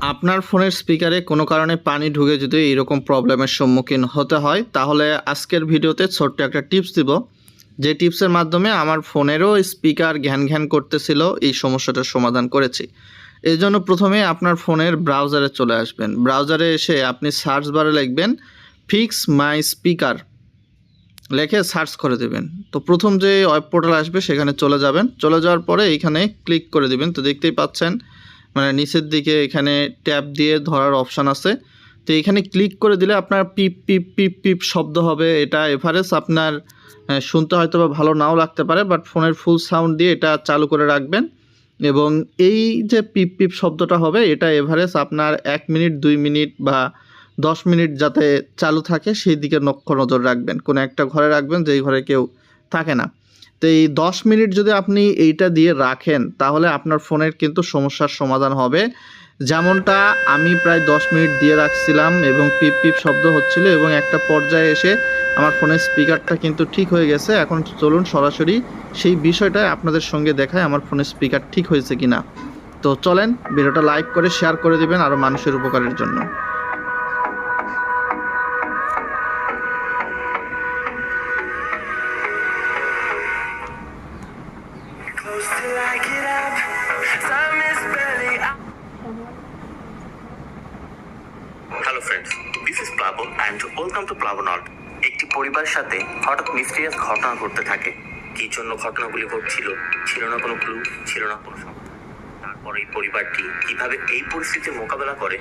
আপনার ফোনের স্পিকারে কোনো কারণে পানি ঢুকে যদি এরকম প্রবলেমের সম্মুখীন হতে হয়, তাহলে আজকের ভিডিওতে ছোট্ট একটা টিপস দিব। যে টিপসের মাধ্যমে আমার ফোনেরও স্পিকার ঘ্যান ঘ্যান করতেছিল, এই সমস্যাটার সমাধান করেছি। এই জন্য প্রথমে আপনার ফোনের ব্রাউজারে চলে আসবেন। ব্রাউজারে এসে আপনি সার্চ বারে লিখবেন ফিক্স মাই স্পিকার লেখে সার্চ করে দেবেন। তো প্রথম যে ওয়েব পোর্টাল আসবে, সেখানে চলে যাবেন। চলে যাওয়ার পরে এইখানে ক্লিক করে দিবেন। তো দেখতেই পাচ্ছেন মানে নিচের দিকে এখানে ট্যাপ দিয়ে ধরার অপশান আছে। তো এখানে ক্লিক করে দিলে আপনার পিপ পিপ পিপ পিপ শব্দ হবে। এটা এভারেজ আপনার শুনতে হয়তো বা ভালো নাও লাগতে পারে বাট ফোনের ফুল সাউন্ড দিয়ে এটা চালু করে রাখবেন। এবং এই যে পিপ পিপ শব্দটা হবে, এটা এভারেজ আপনার এক মিনিট, দুই মিনিট বা দশ মিনিট যাতে চালু থাকে, সেই দিকে লক্ষ্য নজর রাখবেন। কোনো একটা ঘরে রাখবেন যেই ঘরে কেউ থাকে না। তো এই দশ মিনিট যদি আপনি এইটা দিয়ে রাখেন, তাহলে আপনার ফোনের কিন্তু সমস্যার সমাধান হবে। যেমনটা আমি প্রায় দশ মিনিট দিয়ে রাখছিলাম এবং পিপ পিপ শব্দ হচ্ছিল এবং একটা পর্যায়ে এসে আমার ফোনের স্পিকারটা কিন্তু ঠিক হয়ে গেছে। এখন চলুন সরাসরি সেই বিষয়টা আপনাদের সঙ্গে দেখায় আমার ফোনের স্পিকার ঠিক হয়েছে কিনা। তো চলেন, ভিডিওটা লাইক করে, শেয়ার করে দিবেন আরও মানুষের উপকারের জন্য। Hello friends this is Plabon and welcome to Plabon art একটি পরিবারের সাথে হঠাৎ মিস্টিরিয়াস ঘটনা ঘটতে থাকে। কি জন্য ঘটনাগুলি ঘটছিল? ছিল না কোনো ক্লু ছিল না কোনো। তারপর এই পরিবারটি কীভাবে এই পরিস্থিতির মোকাবেলা করে?